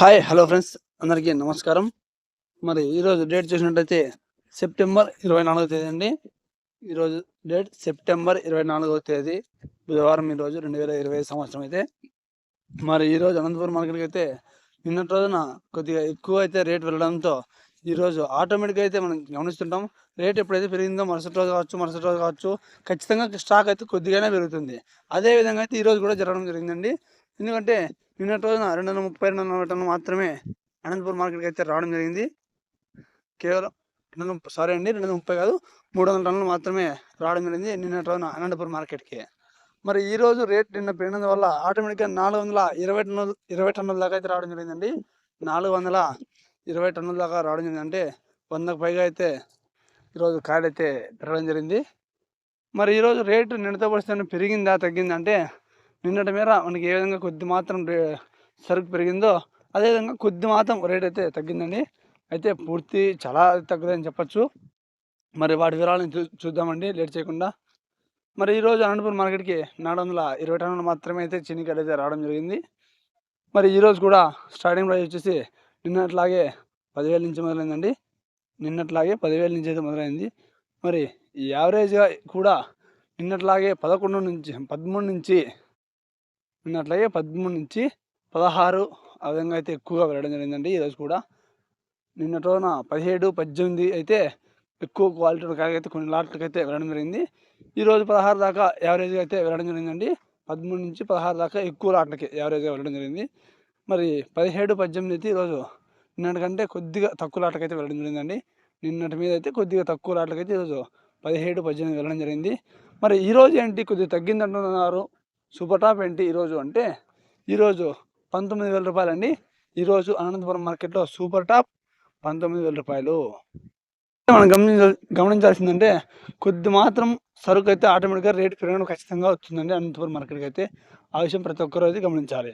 Hi hello friends. అందరికీ నమస్కారం. మరి ఈరోజు డేట్ చూసినట్టయితే సెప్టెంబర్ ఇరవై నాలుగో తేదీ అండి. ఈరోజు డేట్ సెప్టెంబర్ ఇరవై నాలుగో తేదీ బుధవారం ఈరోజు రెండు వేల ఇరవై సంవత్సరం అయితే. మరి ఈరోజు అనంతపురం మార్కెట్కి అయితే నిన్నటి రోజున కొద్దిగా ఎక్కువ అయితే రేట్ వెళ్ళడంతో ఈరోజు ఆటోమేటిక్గా అయితే మనం గమనిస్తుంటాం. రేట్ ఎప్పుడైతే పెరిగిందో మరుసటి రోజు కావచ్చు మరుసటి రోజు కావచ్చు ఖచ్చితంగా స్టాక్ అయితే కొద్దిగానే పెరుగుతుంది. అదే విధంగా అయితే ఈరోజు కూడా జరగడం జరిగిందండి. ఎందుకంటే నిన్నటి రోజున రెండు వందల ముప్పై రెండు వందల టన్నులు మాత్రమే అనంతపురం మార్కెట్కి అయితే రావడం జరిగింది. కేవలం రెండు వందల సారీ అండి రెండు వందల ముప్పై కాదు మూడు వందల టన్నులు మాత్రమే రావడం జరిగింది నిన్నటి రోజున అనంతపురం మార్కెట్కి మరి ఈ రోజు రేట్ నిన్న పెరిగినందు వల్ల ఆటోమేటిక్గా నాలుగు వందల ఇరవై టన్నులు ఇరవై టన్నుల దాకా అయితే రావడం జరిగిందండి. నాలుగు వందల ఇరవై టన్నుల దాకా రావడం జరిగింది. అంటే వందకు పైగా అయితే ఈరోజు కాయలు అయితే పెరగడం జరిగింది. మరి ఈరోజు రేటు నిన్నతో పరిస్థితి పెరిగిందా తగ్గిందా అంటే నిన్నటి మేర మనకి ఏ విధంగా కొద్ది మాత్రం రే సరుకు పెరిగిందో అదేవిధంగా కొద్ది మాత్రం రేట్ అయితే తగ్గిందండి. అయితే పూర్తి చాలా తగ్గదని చెప్పచ్చు. మరి వాటి వివరాలను చూ చూద్దామండి లేట్ చేయకుండా. మరి ఈరోజు అనంతపురం మార్కెట్కి నాలుగు వందల ఇరవై టన్నులు మాత్రమే అయితే చినికాయలు అయితే రావడం జరిగింది. మరి ఈరోజు కూడా స్టార్టింగ్ ప్రైస్ వచ్చేసి నిన్నట్లాగే పదివేల నుంచి మొదలైందండి. నిన్నట్లాగే పదివేల నుంచి అయితే మొదలైంది. మరి ఈ యావరేజ్గా కూడా నిన్నట్లాగే పదకొండు నుంచి పదమూడు నుంచి నిన్నట్లాగే పదమూడు నుంచి పదహారు ఆ విధంగా అయితే ఎక్కువగా వెళ్ళడం జరిగిందండి ఈరోజు కూడా. నిన్నటోన పదిహేడు పద్దెనిమిది అయితే ఎక్కువ క్వాలిటీ అయితే కొన్ని లాట్లకి అయితే వెళ్ళడం జరిగింది. ఈరోజు పదహారు దాకా యావరేజ్గా అయితే వెళ్ళడం జరిగిందండి. పదమూడు నుంచి పదహారు దాకా ఎక్కువ లాట్లకి యావరేజ్గా వెళ్ళడం జరిగింది. మరి పదిహేడు పద్దెనిమిది అయితే ఈరోజు నిన్నటికంటే కొద్దిగా తక్కువ లాట్లకైతే వెళ్ళడం జరిగిందండి. నిన్నటి మీద అయితే కొద్దిగా తక్కువ లాట్లకైతే ఈరోజు పదిహేడు పద్దెనిమిది వెళ్ళడం జరిగింది. మరి ఈరోజు ఏంటి? కొద్దిగా తగ్గిందంటున్నారు. సూపర్ టాప్ ఏంటి ఈరోజు అంటే? ఈరోజు పంతొమ్మిది వేల రూపాయలండి. ఈరోజు అనంతపురం మార్కెట్లో సూపర్ టాప్ పంతొమ్మిది వేల రూపాయలు. మనం గమనించ గమనించాల్సిందంటే కొద్ది మాత్రం సరుకు అయితే ఆటోమేటిక్గా రేటు పెరగడం ఖచ్చితంగా వస్తుందండి అనంతపురం మార్కెట్కి అయితే. ఆ విషయం ప్రతి ఒక్కరూ అయితే గమనించాలి.